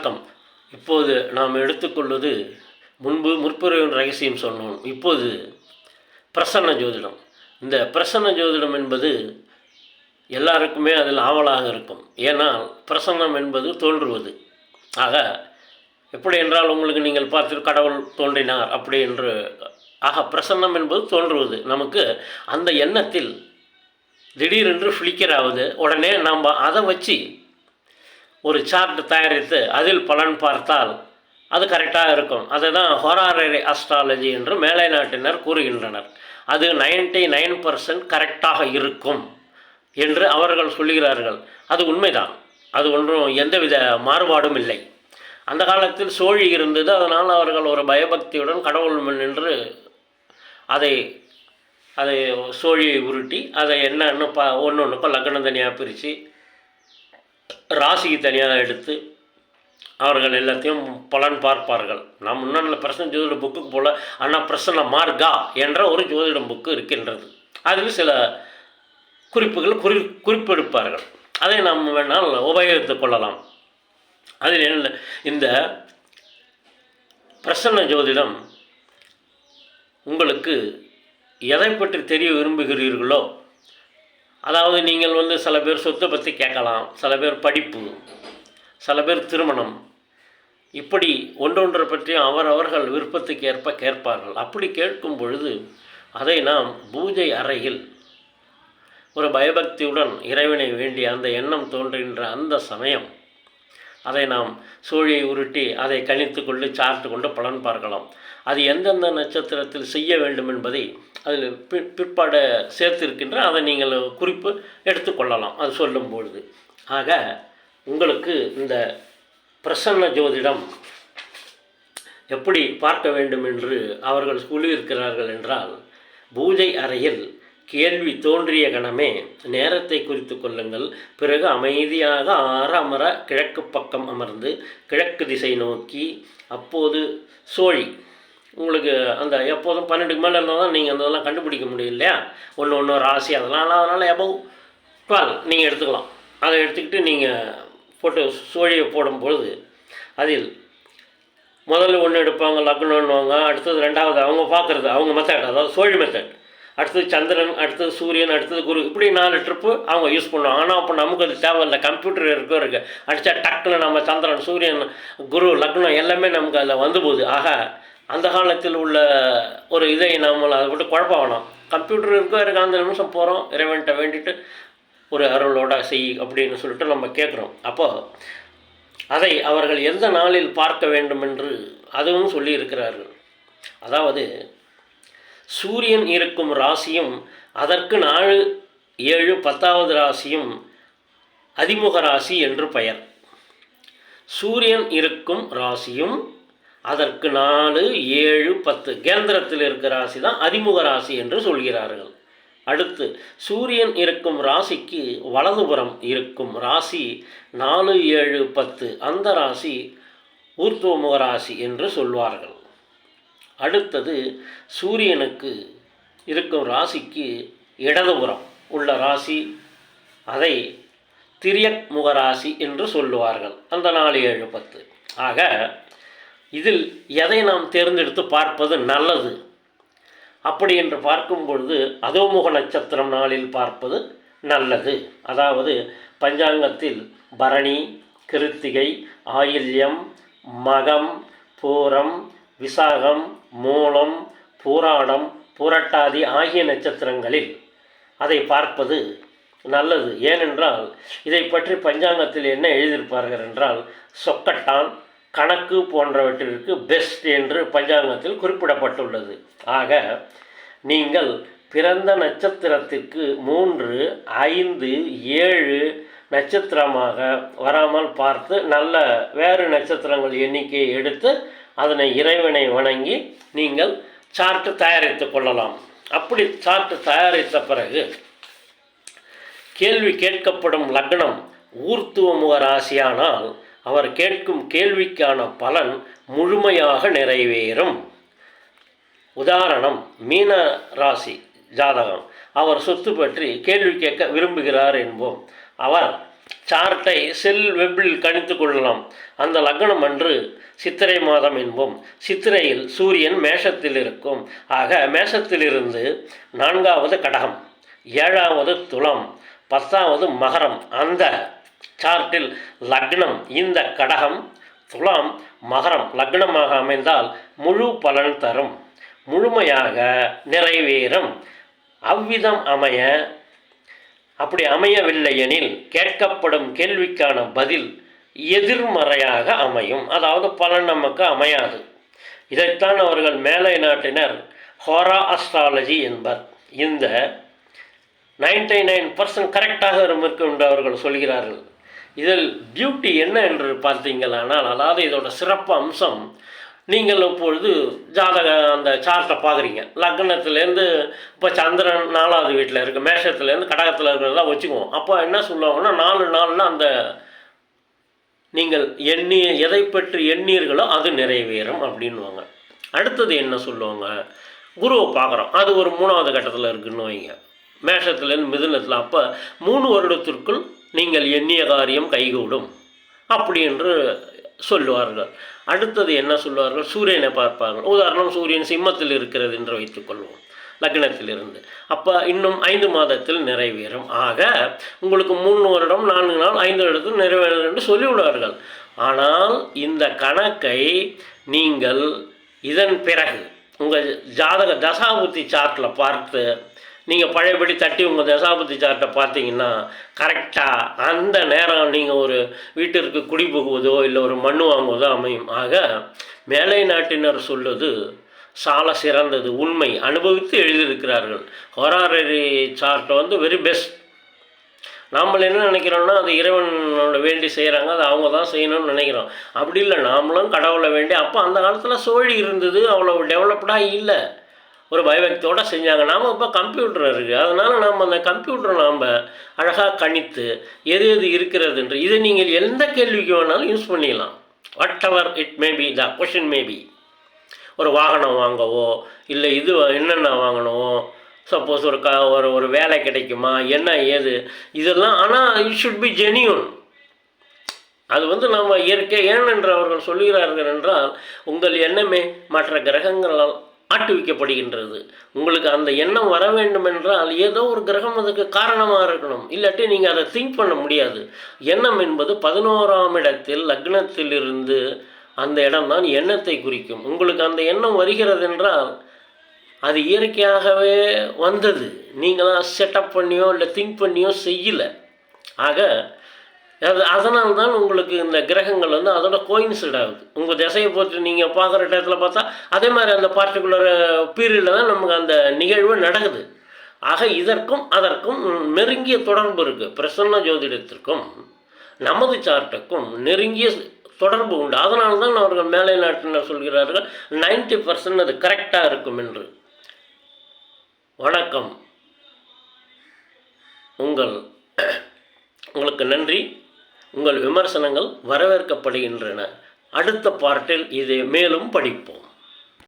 வணக்கம். இப்போது நாம் எடுத்துக்கொள்வது முன்பு முற்புறவின் ரகசியம் சொன்னோம். இப்போது பிரசன்ன ஜோதிடம். இந்த பிரசன்ன ஜோதிடம் என்பது எல்லாருக்குமே அதில் ஆவலாக இருக்கும். ஏன்னால் பிரசன்னம் என்பது தோன்றுவது. ஆக எப்படி என்றால் உங்களுக்கு நீங்கள் பார்த்து கடவுள் தோன்றினார் அப்படி என்று. ஆக பிரசன்னம் என்பது தோன்றுவது. நமக்கு அந்த எண்ணத்தில் திடீரென்று ஃப்ளிக்கர் ஆகுது உடனே நாம் அதை வச்சு ஒரு சார்ட் தயாரித்து அதில் பலன் பார்த்தால் அது கரெக்டாக இருக்கும். அதை தான் ஹொராரரி அஸ்ட்ராலஜி என்று மேலை நாட்டினர் கூறுகின்றனர். அது நைன்டி நைன் பர்சன்ட் கரெக்டாக இருக்கும் என்று அவர்கள் சொல்கிறார்கள் அது உண்மைதான். அது ஒன்றும் எந்தவித மாறுபாடும் இல்லை. அந்த காலத்தில் சோழி இருந்தது. அதனால் அவர்கள் ஒரு பயபக்தியுடன் கடவுள் முன் நின்று அதை அதை சோழியை உருட்டி அதை என்னன்னு பா ஒன்று ஒன்றுக்கும் லக்னம் தனியாக பிரித்து ராசிக்கு தனியாக எடுத்து அவர்கள் எல்லாத்தையும் பலன் பார்ப்பார்கள். நாம் முன்னாடி பிரசன்ன ஜோதிட புக்குக்கு போல் ஆனால் பிரசன்ன மார்கா என்ற ஒரு ஜோதிடம் புக்கு இருக்கின்றது. அதில் சில குறிப்புகள் குறி குறிப்பெடுப்பார்கள். அதை நாம் வேணால் உபயோகித்துக் கொள்ளலாம். அதில் என்ன இந்த பிரசன்ன ஜோதிடம் உங்களுக்கு எதை பற்றி தெரிய விரும்புகிறீர்களோ அதாவது நீங்கள் வந்து சில பேர் சொத்தை பற்றி கேட்கலாம் சில பேர் படிப்பு சில பேர் திருமணம். இப்படி ஒன்றொன்றை பற்றியும் அவரவர்கள் விருப்பத்துக்கு ஏற்ப கேட்பார்கள். அப்படி கேட்கும் பொழுது அதை நாம் பூஜை அறையில் ஒரு பயபக்தியுடன் இறைவனை வேண்டிய அந்த எண்ணம் தோன்றுகின்ற அந்த சமயம் அதை நாம் சூழியை உருட்டி அதை கணித்து கொண்டு சார்த்து கொண்டு பலன் பார்க்கலாம். அது எந்தெந்த நட்சத்திரத்தில் செய்ய வேண்டும் என்பதை அதில் பி பிற்பாட சேர்த்திருக்கின்ற அதை நீங்கள் குறிப்பு எடுத்துக்கொள்ளலாம் அது சொல்லும் பொழுது. ஆக உங்களுக்கு இந்த பிரசன்ன ஜோதிடம் எப்படி பார்க்க வேண்டும் என்று அவர்கள் சொல்லியிருக்கிறார்கள் என்றால் பூஜை அறையில் கேள்வி தோன்றிய கணமே நேரத்தை குறித்து கொள்ளுங்கள். பிறகு அமைதியாக ஆற அமர கிழக்கு பக்கம் அமர்ந்து கிழக்கு திசை நோக்கி அப்போது சோழி உங்களுக்கு அந்த எப்போதும் பன்னெண்டுக்கு மேலே இருந்தால் தான் நீங்கள் அந்த இதெல்லாம் கண்டுபிடிக்க முடியும் இல்லையா? ஒன்று ஒன்று ராசி அதெல்லாம் அதனால் எபவ் டுவெல் நீங்கள் எடுத்துக்கலாம். அதை எடுத்துக்கிட்டு நீங்கள் போட்டு சோழியை போடும்பொழுது அதில் முதல்ல ஒன்று எடுப்பாங்க லக்னம்னுவாங்க அடுத்தது ரெண்டாவது அவங்க பார்க்குறது அவங்க மெத்தட் அதாவது சோழி மெத்தட் அடுத்தது சந்திரன் அடுத்தது சூரியன் அடுத்தது குரு. இப்படி நாலு ட்ரிப்பு அவங்க யூஸ் பண்ணுவாங்க. ஆனால் அப்போ நமக்கு அது தேவையில்லை கம்ப்யூட்டர் இருக்கோ. இருக்குது அடித்தா டக்குன்னு நம்ம சந்திரன் சூரியன் குரு லக்னம் எல்லாமே நமக்கு அதில் வந்து போகுது. ஆக அந்த காலத்தில் உள்ள ஒரு இதை நம்ம அதை விட்டு குழப்ப வேணாம் கம்ப்யூட்டர் இருக்கோ இருக்கு அந்த நிமிஷம் போகிறோம் இறைவன்கிட்ட வேண்டிட்டு ஒரு அருளோட செய் அப்படின்னு சொல்லிட்டு நம்ம கேட்குறோம். அப்போது அதை அவர்கள் எந்த நாளில் பார்க்க வேண்டும் என்று அதுவும் சொல்லியிருக்கிறார்கள். அதாவது சூரியன் இருக்கும் ராசியும் அதற்கு நாலு ஏழு பத்தாவது ராசியும் அதிமுக ராசி என்று பெயர். சூரியன் இருக்கும் ராசியும் அதற்கு நாலு ஏழு பத்து கேந்திரத்தில் இருக்கிற ராசி தான் அதிமுக ராசி என்று சொல்கிறார்கள். அடுத்து சூரியன் இருக்கும் ராசிக்கு வலதுபுறம் இருக்கும் ராசி நாலு ஏழு பத்து அந்த ராசி ஊர்த்துவமுக ராசி என்று சொல்வார்கள். அடுத்தது சூரியனுக்கு இருக்கும் ராசிக்கு இடதுபுறம் உள்ள ராசி அதை திரியக் முகராசி என்று சொல்லுவார்கள். அந்த நாலு ஏழு பத்து. ஆக இதில் எதை நாம் தேர்ந்தெடுத்து பார்ப்பது நல்லது? அப்படி என்று பார்க்கும் பொழுது அதோமுக நட்சத்திரம் நாளில் பார்ப்பது நல்லது. அதாவது பஞ்சாங்கத்தில் பரணி கிருத்திகை ஆயில்யம் மகம் பூரம் விசாகம் மூலம் பூராடம் பூரட்டாதி ஆகிய நட்சத்திரங்களில் அதை பார்ப்பது நல்லது. ஏனென்றால் இதை பற்றி பஞ்சாங்கத்தில் என்ன எழுதியிருப்பார்கள் என்றால் சொக்கட்டான் கணக்கு போன்றவற்றிற்கு பெஸ்ட் என்று பஞ்சாங்கத்தில் குறிப்பிடப்பட்டுள்ளது. ஆக நீங்கள் பிறந்த நட்சத்திரத்திற்கு மூன்று ஐந்து ஏழு நட்சத்திரமாக வராமல் பார்த்து நல்ல வேறு நட்சத்திரங்கள் எண்ணிக்கையை எடுத்து அதனை இறைவனை வணங்கி நீங்கள் சார்ட்டு தயாரித்து கொள்ளலாம். அப்படி சார்ட்டு தயாரித்த பிறகு கேள்வி கேட்கப்படும் லக்னம் ஊர்த்துவமுக ராசியானால் அவர் கேட்கும் கேள்விக்கான பலன் முழுமையாக நிறைவேறும். உதாரணம் மீன ராசி ஜாதகம். அவர் சொத்து பற்றி கேள்வி கேட்க விரும்புகிறார் என்போம். அவர் சார்ட்டை செல் வெப்பில் கணித்து கொள்ளலாம். அந்த லக்னம் அன்று சித்திரை மாதம் என்போம். சித்திரையில் சூரியன் மேஷத்தில் இருக்கும் ஆக மேஷத்திலிருந்து நான்காவது கடகம் ஏழாவது துளம் பத்தாவது மகரம். அந்த சார்ட்டில் லக்னம் இந்த கடகம் துலாம் மகரம் லக்னமாக அமைந்தால் முழு பலன் தரும். முழுமையாக நிறைவேறும். அவ்விதம் அமைய அப்படி அமையவில்லை எனில் கேட்கப்படும் கேள்விக்கான பதில் எதிர்மறையாக அமையும். அதாவது பலன் நமக்கு அமையாது. இதைத்தான் அவர்கள் மேலை நாட்டினர் ஹோரா அஸ்ட்ராலஜி என்பர். இந்த நைன்டி நைன் பர்சன்ட் கரெக்டாக இருக்கும் என்று அவர்கள் சொல்கிறார்கள். இதில் பியூட்டி என்ன என்று பார்த்தீங்களானால் அதாவது இதோட சிறப்பு அம்சம் நீங்கள் இப்பொழுது ஜாதக அந்த சார்ட்டை பார்க்குறீங்க. லக்னத்துலேருந்து இப்போ சந்திரன் நாலாவது வீட்டில் இருக்குது மேஷத்துலேருந்து கடகத்தில் இருக்கிறதா வச்சுக்குவோம். அப்போ என்ன சொல்லுவாங்கன்னா நாலு நாளில் அந்த நீங்கள் எண்ணி எதை பற்றி எண்ணீர்களோ அது நிறைவேறும் அப்படின்வாங்க அடுத்தது என்ன சொல்லுவாங்க? குருவை பார்க்குறோம். அது ஒரு மூணாவது கட்டத்தில் இருக்குன்னு வைங்க. மேஷத்துலேருந்து மிதுனத்தில் அப்போ மூணு வருடத்திற்குள் நீங்கள் எண்ணிய காரியம் கைகூடும். அப்படி என்று சொல்லுவார்கள். அடுத்தது என்ன சொல்லுவார்கள்? சூரியனை பார்ப்பார்கள். உதாரணம் சூரியன் சிம்மத்தில் இருக்கிறது என்று வைத்துக்கொள்வோம் லக்னத்திலிருந்து. அப்போ இன்னும் ஐந்து மாதத்தில் நிறைவேறும். ஆக உங்களுக்கு மூணு வருடம் நான்கு நாள் ஐந்து வருடத்தில் நிறைவேறும் என்று சொல்லிவிடுவார்கள். ஆனால் இந்த கணக்கை நீங்கள் இதன் பிறகு உங்கள் ஜாதக தசாபுத்தி சார்ட்டில் பார்த்து நீங்கள் பழையபடி தட்டி உங்கள் தசாபதி சார்ட்டை பார்த்தீங்கன்னா கரெக்டாக அந்த நேரம் நீங்கள் ஒரு வீட்டிற்கு குடி புகுவதோ இல்லை ஒரு மண்ணு வாங்குவதோ அமையும். ஆக மேலை நாட்டினர் சொல்வது சால சிறந்தது உண்மை. அனுபவித்து எழுதியிருக்கிறார்கள். ஹொராரரி சார்ட்டை வந்து வெரி பெஸ்ட் நாமள் என்ன நினைக்கிறோம்னா அது இறைவனோட வேண்டி செய்கிறாங்க அது அவங்க தான் செய்யணும்னு நினைக்கிறோம். அப்படி இல்லை நாமளும் கடவுளை வேண்டி அப்போ அந்த காலத்தில் சோழி இருந்தது அவ்வளோ டெவலப்டாக இல்லை. ஒரு பயபக்தியோடு செஞ்சாங்க. நாம் இப்போ கம்ப்யூட்டர் இருக்குது அதனால் நாம் அந்த கம்ப்யூட்டரை நாம் அழகாக கணித்து எது எது இருக்கிறதுன்ற இதை நீங்கள் எந்த கேள்விக்கு வேணாலும் யூஸ் பண்ணிக்கலாம் whatever it maybe the question maybe ஒரு வாகனம் வாங்கவோ இல்லை இது என்னென்ன வாங்கணுமோ சப்போஸ் ஒரு க ஒரு ஒரு வேலை கிடைக்குமா என்ன ஏது இதெல்லாம் ஆனால் இட் ஷுட் பி ஜெனியூன் அது வந்து நம்ம இயற்கை ஏனென்று அவர்கள் சொல்லுகிறார்கள் என்றால் உங்கள் எண்ணமே மற்ற கிரகங்களால் ஆட்டுவிக்கப்படுகின்றது உங்களுக்கு அந்த எண்ணம் வர வேண்டும் என்றால் ஏதோ ஒரு கிரகம் அதுக்கு காரணமாக இருக்கணும். இல்லாட்டி நீங்கள் அதை திங்க் பண்ண முடியாது. எண்ணம் என்பது பதினோராம் இடத்தில் லக்னத்திலிருந்து அந்த இடம்தான் எண்ணத்தை குறிக்கும். உங்களுக்கு அந்த எண்ணம் வருகிறது என்றால் அது இயற்கையாகவே வந்தது. நீங்களாம் செட்டப் பண்ணியோ இல்லை திங்க் பண்ணியோ செய்யலை. ஆக அது அதனால தான் உங்களுக்கு இந்த கிரகங்கள் வந்து அதோட கோயின்சைட் ஆகுது உங்கள் திசையை பொறுத்து நீங்கள் பார்க்குற டயத்தில் பார்த்தா அதே மாதிரி அந்த பார்ட்டிகுலர் பீரியடில் தான் நமக்கு அந்த நிகழ்வு நடக்குது. ஆக இதற்கும் அதற்கும் நெருங்கிய தொடர்பு இருக்குது பிரசன்ன ஜோதிடத்திற்கும் நமது சார்ட்டுக்கும் நெருங்கிய தொடர்பு உண்டு. அதனால தான் அவர்கள் மேலை நாட்டினர் சொல்கிறார்கள் நைன்டி பர்சன்ட் அது கரெக்டாக இருக்கும் என்று. வணக்கம். உங்கள் உங்களுக்கு நன்றி. உங்கள் விமர்சனங்கள் வரவேற்கப்படுகின்றன. அடுத்த பார்ட்டில் இதை மேலும் படிப்போம்.